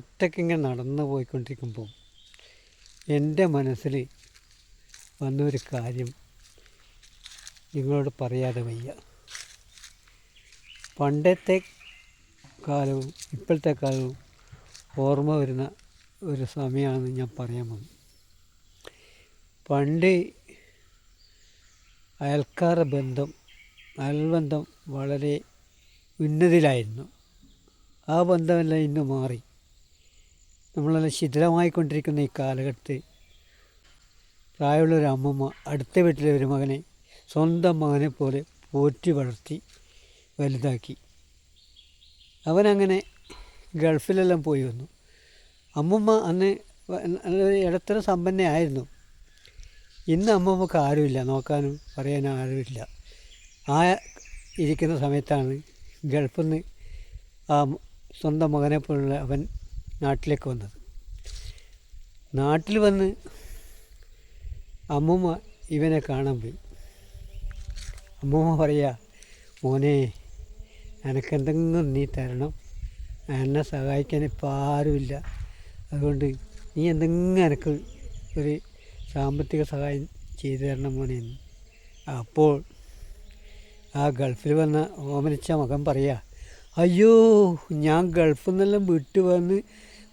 ഒറ്റയ്ക്കിങ്ങനെ നടന്നു പോയിക്കൊണ്ടിരിക്കുമ്പോൾ എന്റെ മനസ്സിൽ വന്നൊരു കാര്യം നിങ്ങളോട് പറയാതെ വയ്യ. പണ്ടത്തെ കാലവും ഇപ്പോഴത്തെ കാലവും ഓർമ്മ വരുന്ന ഒരു സമയമാണെന്ന് ഞാൻ പറയാൻ വന്നു പണ്ട് അയൽക്കാരുടെ ബന്ധം അയൽബന്ധം വളരെ ഉന്നതിയിലായിരുന്നു. ആ ബന്ധമെല്ലാം ഇന്ന് മാറി. നമ്മളെല്ലാം ശിഥിലമായിക്കൊണ്ടിരിക്കുന്ന ഈ കാലഘട്ടത്തിൽ പ്രായമുള്ളൊരു അമ്മമ്മ അടുത്ത വീട്ടിലെ ഒരു മകനെ സ്വന്തം മകനെ പോലെ പോറ്റി വളർത്തി വലുതാക്കി. അവനങ്ങനെ ഗൾഫിലെല്ലാം പോയി വന്നു. അമ്മമ്മ അന്ന് ഇടത്തര സമ്പന്നയായിരുന്നു. ഇന്ന് അമ്മമ്മക്ക് ആരുമില്ല. നോക്കാനും പറയാനും ആരുമില്ല. ആ ഇരിക്കുന്ന സമയത്താണ് ഗൾഫിൽ നിന്ന് ആ സ്വന്തം മകനെ പോലുള്ള അവൻ നാട്ടിലേക്ക് വന്നത്. നാട്ടിൽ വന്ന് അമ്മൂമ്മ ഇവനെ കാണാൻ പോയി. അമ്മൂമ്മ പറയാ മോനെ എനക്കെന്തെങ്കിലും നീ തരണം. എന്നെ സഹായിക്കാൻ ഇപ്പം ആരുമില്ല. അതുകൊണ്ട് നീ എന്തെങ്കിലും എനിക്ക് ഒരു സാമ്പത്തിക സഹായം ചെയ്തു തരണം മോനെ. അപ്പോൾ ആ ഗൾഫിൽ വന്ന ഓമനിച്ച മകൻ പറയാ അയ്യോ ഞാൻ ഗൾഫിൽ നിന്നെല്ലാം വിട്ടു വന്ന്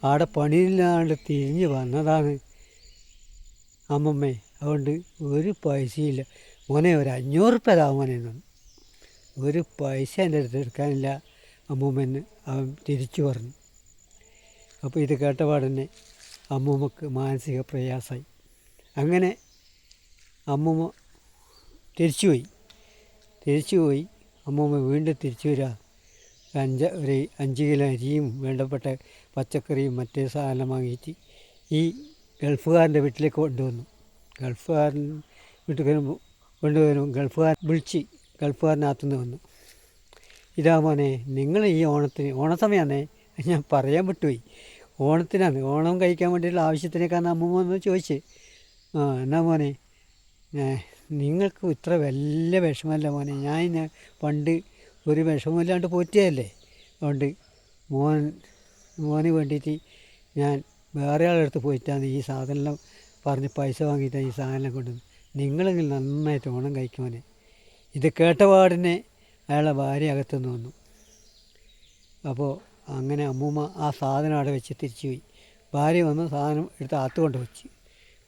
ആടെ പണിയില്ലാണ്ട് തിരിഞ്ഞ് വന്നതാണ്. അമ്മമ്മേ അതുകൊണ്ട് ഒരു പൈസയില്ല. മോനെ ഒരു അഞ്ഞൂറ് റുപ്യ മോനെ എന്ന് ഒരു പൈസ എന്റെ അടുത്ത് എടുക്കാനില്ല അമ്മൂമ്മന്ന് അവൻ തിരിച്ചു പറഞ്ഞു. അപ്പോൾ ഇത് കേട്ട പാടന്നെ അമ്മൂമ്മക്ക് മാനസിക പ്രയാസമായി. അങ്ങനെ അമ്മൂമ്മ തിരിച്ചുപോയി. തിരിച്ചുപോയി അമ്മൂമ്മ വീണ്ടും തിരിച്ചു വരിക അഞ്ച് ഒരു അഞ്ച് കിലോ അരിയും വേണ്ടപ്പെട്ട പച്ചക്കറിയും മറ്റേ സാധനം വാങ്ങിയിട്ട് ഈ ഗൾഫുകാരന്റെ വീട്ടിലേക്ക് കൊണ്ടുവന്നു. ഗൾഫുകാരൻ വീട്ടിൽ വരുമ്പോൾ കൊണ്ടുവരും ഗൾഫുകാരൻ വിളിച്ച് ഗൾഫുകാരനകത്തുനിന്ന് വന്നു. ഇതാ മോനെ നിങ്ങൾ ഈ ഓണത്തിന് ഓണസമയമാണേ ഞാൻ പറയാൻ വിട്ടുപോയി. ഓണത്തിനാണ് ഓണം കഴിക്കാൻ വേണ്ടിയിട്ടുള്ള ആവശ്യത്തിനേക്കാണ് അമ്മ വന്ന് ചോദിച്ച്. ആ എന്നാ മോനെ നിങ്ങൾക്ക് ഇത്ര വലിയ വിഷമമല്ല മോനെ. ഞാൻ പണ്ട് ഒരു വിഷമമില്ലാണ്ട് പോറ്റിയല്ലേ അതുകൊണ്ട് മോൻ മോന് വേണ്ടിയിട്ട് ഞാൻ വേറെ ആളെടുത്ത് പോയിട്ടാണ് ഈ സാധനമെല്ലാം പറഞ്ഞ് പൈസ വാങ്ങിയിട്ടാണ് ഈ സാധനം കൊണ്ടുവന്ന് നിങ്ങളെങ്കിൽ നന്നായിട്ട് ഓണം കഴിക്കുമോനെ ഇത് കേട്ട പാടിനെ അയാളെ ഭാര്യ അകത്തുനിന്ന് വന്നു. അപ്പോൾ അങ്ങനെ അമ്മൂമ്മ ആ സാധനം അവിടെ വെച്ച് തിരിച്ചു പോയി. ഭാര്യ വന്ന് സാധനം എടുത്ത് അകത്ത് കൊണ്ട് വെച്ച്.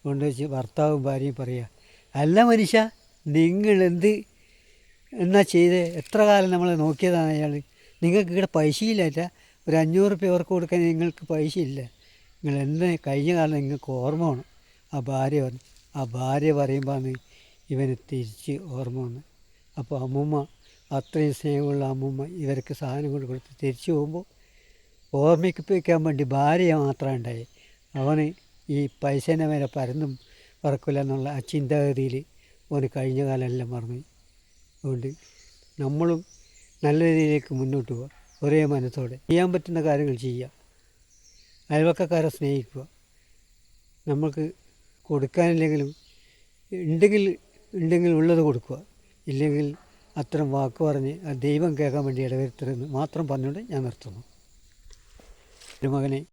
കൊണ്ട് വെച്ച് ഭർത്താവും ഭാര്യയും പറയുക അല്ല മനുഷ്യ നിങ്ങൾ എന്ത് എന്നാ ചെയ്തേ? എത്ര കാലം നമ്മളെ നോക്കിയതാണ് അയാൾ? നിങ്ങൾക്ക് ഇവിടെ പൈസയില്ലാറ്റ ഒരു അഞ്ഞൂറ് രൂപ അവർക്ക് കൊടുക്കാൻ നിങ്ങൾക്ക് പൈസ ഇല്ല നിങ്ങൾ എന്ത് കഴിഞ്ഞ കാലം നിങ്ങൾക്ക് ഓർമ്മ വേണം. ആ ഭാര്യ പറഞ്ഞു ആ ഭാര്യ പറയുമ്പോഴാണ് ഇവന് തിരിച്ച് ഓർമ്മ വന്ന് അപ്പോൾ അമ്മൂമ്മ അത്രയും സ്നേഹമുള്ള അമ്മൂമ്മ ഇവർക്ക് സാധനം കൊണ്ട് കൊടുത്ത് തിരിച്ചു പോകുമ്പോൾ ഓർമ്മിപ്പിക്കാൻ വേണ്ടി ഭാര്യ മാത്രമേ ഉണ്ടായി. അവന് ഈ പൈസേനെ വരെ പരന്നും പറക്കില്ല എന്നുള്ള ആ ചിന്താഗതിയിൽ അവന് കഴിഞ്ഞ കാലമെല്ലാം മറന്നു. അതുകൊണ്ട് നമ്മളും നല്ല രീതിയിലേക്ക് മുന്നോട്ട് പോവുക ഒരേ മനസ്സോടെ ചെയ്യാൻ പറ്റുന്ന കാര്യങ്ങൾ ചെയ്യുക. അയൽവക്കക്കാരെ സ്നേഹിക്കുക. നമുക്ക് കൊടുക്കാനില്ലെങ്കിലും ഉണ്ടെങ്കിൽ ഉണ്ടെങ്കിൽ ഉള്ളത് കൊടുക്കുക. ഇല്ലെങ്കിൽ അത്തരം വാക്ക് പറഞ്ഞ് ദൈവം കേൾക്കാൻ വേണ്ടി ഇടവരുത്തരുതെന്ന് മാത്രം പറഞ്ഞുകൊണ്ട് ഞാൻ നിർത്തുന്നു. ഒരു മകനെ